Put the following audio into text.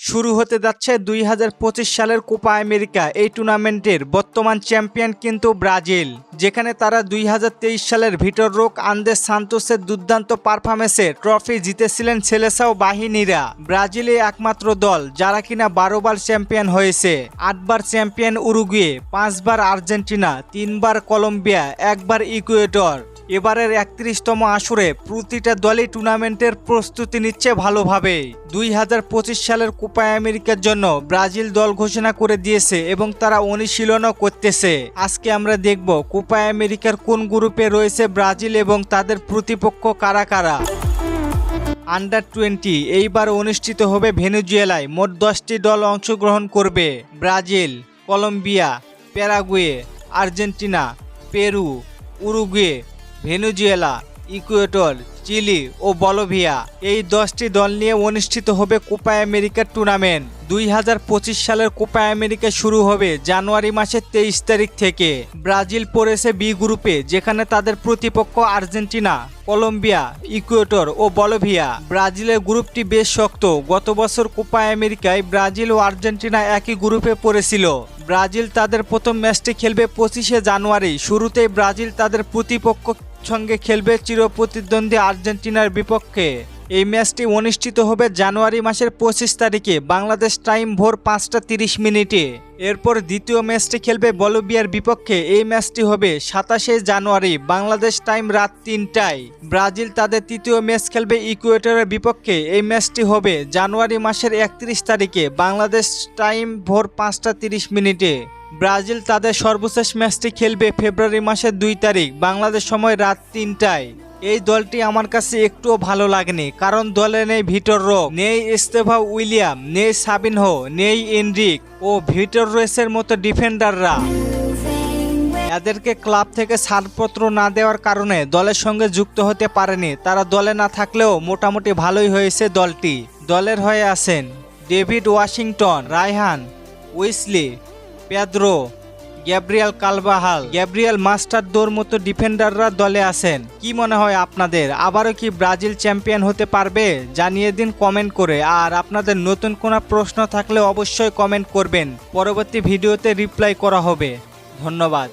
শুরু হতে যাচ্ছে দুই হাজার পঁচিশ সালের কোপা আমেরিকা। এই টুর্নামেন্টের বর্তমান চ্যাম্পিয়ন কিন্তু ব্রাজিল, যেখানে তারা দুই হাজার তেইশ সালের ভিটর রোক আন্দেস সান্তোসের দুর্দান্ত পারফরমেন্সে ট্রফি জিতেছিলেন সেলেসাও বাহিনীরা। ব্রাজিলে একমাত্র দল, যারা কিনা বারোবার চ্যাম্পিয়ন হয়েছে। আটবার চ্যাম্পিয়ন উরুগুয়ে, পাঁচবার আর্জেন্টিনা, তিনবার কলম্বিয়া, একবার ইকুয়েটর এবারের একত্রিশতম আসরে প্রতিটা দলই টুর্নামেন্টের প্রস্তুতি নিচ্ছে ভালোভাবে। দুই হাজার পঁচিশ সালের কোপা আমেরিকার জন্য ব্রাজিল দল ঘোষণা করে দিয়েছে এবং তারা অনুশীলনও করতেছে। আজকে আমরা দেখব কোপা আমেরিকার কোন গ্রুপে রয়েছে ব্রাজিল এবং তাদের প্রতিপক্ষ কারা কারা। আন্ডার টোয়েন্টি এইবার অনুষ্ঠিত হবে ভেনেজুয়েলায়। মোট দশটি দল অংশগ্রহণ করবে। Brazil, Colombia, Paraguay, Argentina, Peru, Uruguay Venezuela, Ecuador, Chile ও বলোভিয়া এই দশটি দল নিয়ে অনুষ্ঠিত হবে কোপা আমেরিকার টুর্নামেন্ট। দুই হাজার পঁচিশ সালের কোপা আমেরিকা শুরু হবে জানুয়ারি মাসের তেইশ তারিখ থেকে। ব্রাজিল পড়েছে বি গ্রুপে যেখানে তাদের প্রতিপক্ষ আর্জেন্টিনা, কলম্বিয়া, ইকুয়েটর ও বলোভিয়া। ব্রাজিলের গ্রুপটি বেশ শক্ত। গত বছর কোপা আমেরিকায় ব্রাজিল ও আর্জেন্টিনা একই গ্রুপে পড়েছিল। ব্রাজিল তাদের প্রথম ম্যাচটি খেলবে পঁচিশে জানুয়ারি। শুরুতেই ব্রাজিল তাদের প্রতিপক্ষ সঙ্গে খেলবে চিরপ্রতিদ্বন্দ্বী আর্জেন্টিনার বিপক্ষে। এই ম্যাচটি অনুষ্ঠিত হবে জানুয়ারি মাসের পঁচিশ তারিখে, বাংলাদেশ টাইম ভোর পাঁচটা তিরিশ মিনিটে। এরপর দ্বিতীয় ম্যাচটি খেলবে বলবিয়ার বিপক্ষে। এই ম্যাচটি হবে সাতাশে জানুয়ারি, বাংলাদেশ টাইম রাত তিনটায়। ব্রাজিল তাদের তৃতীয় ম্যাচ খেলবে ইকুয়েটরের বিপক্ষে। এই ম্যাচটি হবে জানুয়ারি মাসের একত্রিশ তারিখে, বাংলাদেশ টাইম ভোর পাঁচটা তিরিশ মিনিটে। ব্রাজিল তাদের সর্বশেষ ম্যাচটি খেলবে ফেব্রুয়ারি মাসের দুই তারিখ, বাংলাদেশ সময় রাত তিনটায়। এই দলটি আমার কাছে একটুও ভালো লাগেনি, কারণ দলে নেই ভিটর রো, নেই ইস্তেফা উইলিয়াম, নেই সাবিনহো, নেই এনরিক ও ভিটর রয়েসের মতো ডিফেন্ডাররা। এদেরকে ক্লাব থেকে ছাড়পত্র না দেওয়ার কারণে দলের সঙ্গে যুক্ত হতে পারেনি, তারা দলে না থাকলেও মোটামুটি ভালোই হয়েছে দলটি। দলের হয়ে আছেন David Washington, Ryan Wesley Pedro, Gabriel কালবাহাল, Gabriel মাস্টারদোর মতো ডিফেন্ডাররা দলে আছেন। কি মনে হয় আপনাদের? আবারও কি ব্রাজিল চ্যাম্পিয়ন হতে পারবে? জানিয়ে দিন কমেন্ট করে। আর আপনাদের নতুন কোনো প্রশ্ন থাকলে অবশ্যই কমেন্ট করবেন। পরবর্তী ভিডিওতে রিপ্লাই করা হবে। ধন্যবাদ।